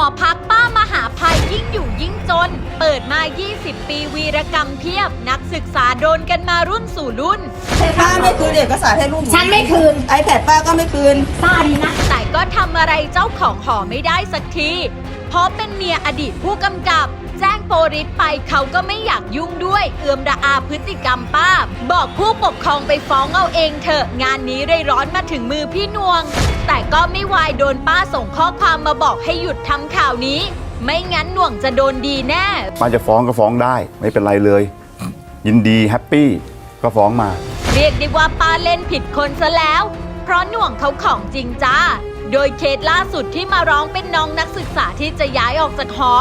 อพักป้ามหาภัยยิ่งอยู่ยิ่งจน เปิดมา 20 ปีวีรกรรมเพียบ นักศึกษาโดนกันมารุ่นสู่รุ่น ป้าไม่คืนเอกสารให้ลูกฉันไม่คืน ไอแพดป้าก็ไม่คืน ป้าดีนะ แต่ก็ทำอะไรเจ้าของหอไม่ได้สักที เพราะเป็นเมียอดีตผู้กำกับ แจ้งโปริสไปเขาก็ไม่อยากยุ่งด้วย เอือมระอาพฤติกรรมป้า บอกผู้ปกครองไปฟ้องเอาเองเถอะ งานนี้เลยร้อนมาถึงมือพี่นวง แต่ก็ไม่วายโดนป้าส่งข้อความมาบอกให้หยุดทำข่าวนี้ ไม่งั้นหน่วงจะโดนดีแน่ ป้าจะฟ้องก็ฟ้องได้ ไม่เป็นไรเลย ยินดีแฮปปี้ก็ฟ้องมา เรียกได้ว่าป้าเล่นผิดคนซะแล้ว เพราะหน่วงเขาของจริงจ้า โดยเคสล่าสุดที่มาร้องเป็นน้องนักศึกษาที่จะย้ายออกจากหอ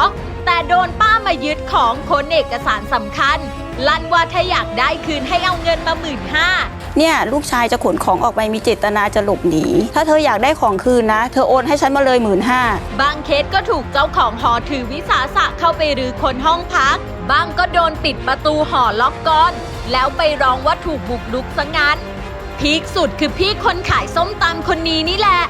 แต่โดนป้ามายึดของค้นเอกสารสำคัญ ลั่นว่าถ้าอยากได้คืนให้เอาเงินมาหมื่นห้าเนี่ยลูกชายจะขนของออกไปมีเจตนาจะหลบหนี ถ้าเธออยากได้ของคืนนะ เธอโอนให้ฉันมาเลยหมื่นห้าบางเคสก็ถูกเจ้าของหอถือวิสาสะเข้าไปรื้อคนห้องพัก บางก็โดนปิดประตูหอล็อกก้อน แล้วไปร้องว่าถูกบุกรุกซะงั้นพีคสุดคือพี่คนขายส้มตำคนนี้นี่แหละ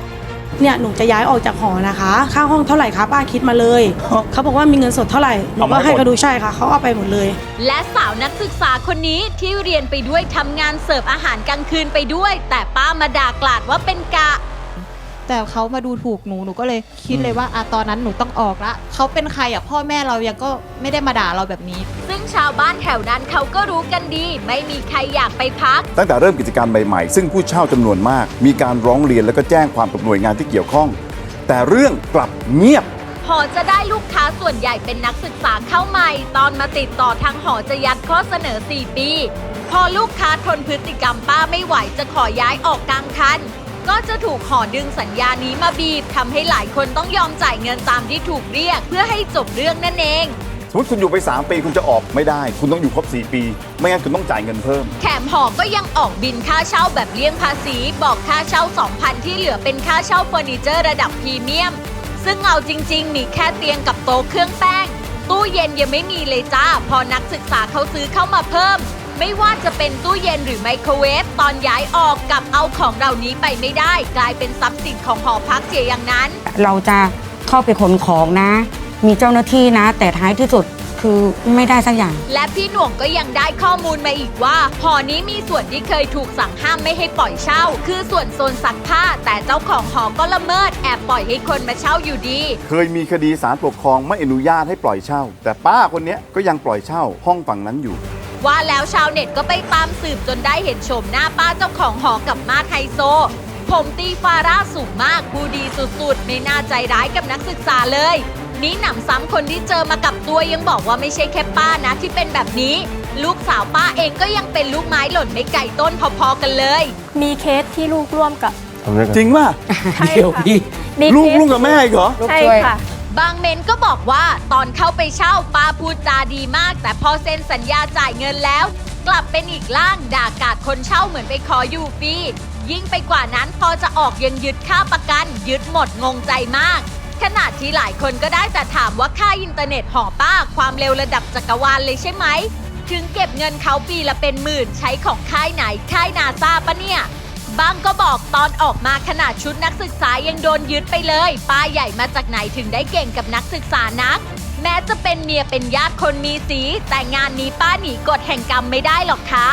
เนี่ยหนูจะย้ายออกจากหอนะคะ ค่าห้องเท่าไหร่คะป้าคิดมาเลยเขาบอกว่ามีเงินสดเท่าไหร่หนูเอามาก็ให้ให้หมดเขาดูใช่ค่ะเขาเอาไปหมดเลย และสาวนักศึกษาคนนี้ที่เรียนไปด้วยทำงานเสิร์ฟอาหารกลางคืนไปด้วย แต่ป้ามาด่ากลาดว่าเป็นกะ แต่เขามาดูถูกหนูหนูก็เลยคิดเลยว่าอะตอนนั้นหนูต้องออกละเขาเป็นใครอะพ่อแม่เรายังก็ไม่ได้มาด่าเราแบบนี้ ซึ่งชาวบ้านแถวนั้นเขาก็รู้กันดี ไม่มีใครอยากไปพัก ตั้งแต่เริ่มกิจการใหม่ๆ ซึ่งผู้เช่าจำนวนมาก มีการร้องเรียนแล้วก็แจ้งความกับหน่วยงานที่เกี่ยวข้อง แต่เรื่องกลับเงียบ หอจะได้ลูกค้าส่วนใหญ่เป็นนักศึกษาเข้าใหม่ ตอนมาติดต่อทางหอจะยัดข้อเสนอ 4 ปี พอลูกค้าทนพฤติกรรมป้าไม่ไหวจะขอย้ายออกกลางคัน ก็จะถูกหอดึงสัญญานี้มาบีบทำให้หลายคนต้องยอมจ่ายเงินตามที่ถูกเรียก เพื่อให้จบเรื่องนั่นเอง สมมติคุณอยู่ไป 3 ปีคุณจะออกไม่ได้ คุณต้องอยู่ครบ 4 ปี ไม่งั้นคุณต้องจ่ายเงินเพิ่ม แถมหอก็ยังออกบินค่าเช่าแบบเลี่ยงภาษี บอกค่าเช่า 2,000 ที่เหลือเป็นค่าเช่าเฟอร์นิเจอร์ระดับพรีเมียม ซึ่งเอาจริง ๆ มีแค่เตียงกับโต๊ะเครื่องแป้ง ตู้เย็นยังไม่มีเลยจ้า พอนักศึกษาเขาซื้อเข้ามาเพิ่ม ไม่ว่าจะเป็นตู้เย็นหรือไมโครเวฟตอนย้ายออกกับเอาของเหล่านี้ไปไม่ได้ กลายเป็นทรัพย์สินของหอพักเสียอย่างนั้น เราจะเข้าไปขนของนะ มีเจ้าหน้าที่นะ แต่ท้ายที่สุดคือไม่ได้สักอย่าง และพี่หน่วงก็ยังได้ข้อมูลมาอีกว่าหอนี้มีส่วนที่เคยถูกสั่งห้ามไม่ให้ปล่อยเช่า คือส่วนโซนซักผ้า แต่เจ้าของหอก็ละเมิดแอบปล่อยให้คนมาเช่าอยู่ดี เคยมีคดีศาลปกครองไม่อนุญาตให้ปล่อยเช่า แต่ป้าคนเนี้ยก็ยังปล่อยเช่าห้องฝั่งนั้นอยู่ ว่าแล้วชาวเน็ตก็ไปตามสืบจนได้เห็นโฉมหน้าป้าเจ้าของหอกับมาดไฮโซ ผมตีฟาร่าสูงมากผู้ดีสุดๆ ไม่น่าใจร้ายกับนักศึกษาเลย นี้หนำซ้ำคนที่เจอมากับตัวยังบอกว่าไม่ใช่แค่ป้านะที่เป็นแบบนี้ ลูกสาวป้าเองก็ยังเป็นลูกไม้หล่นไม่ไก่ต้นพอๆกันเลย มีเคสที่ลูกร่วมกับ จริงป่ะ ใช่ค่ะมีลูกเคสลูกกับแม่อีกเหรอ ใช่ค่ะ บางเมนก็บอกว่าตอนเข้าไปเช่าป้าพูดจาดีมาก แต่พอเซ็นสัญญาจ่ายเงินแล้ว กลับเป็นอีกล่างด่ากาดคนเช่าเหมือนไปขออยู่ฟรียิ่งไปกว่านั้นพอจะออกยังยึดค่าประกัน ยึดหมดงงใจมาก ขนาดที่หลายคนก็ได้แต่ถามว่าค่าอินเทอร์เน็ตหอป้าความเร็วระดับจักรวาลเลยใช่ไหม ถึงเก็บเงินเขาปีละเป็นหมื่นใช้ของค่ายไหนค่ายนาซาปะเนี่ย บางก็บอกตอนออกมาขนาดชุดนักศึกษายังโดนยึดไปเลย ป้าใหญ่มาจากไหนถึงได้เก่งกับนักศึกษานัก แม้จะเป็นเมียเป็นญาติคนมีสี แต่งานนี้ป้าหนีกฎแห่งกรรมไม่ได้หรอกค่ะ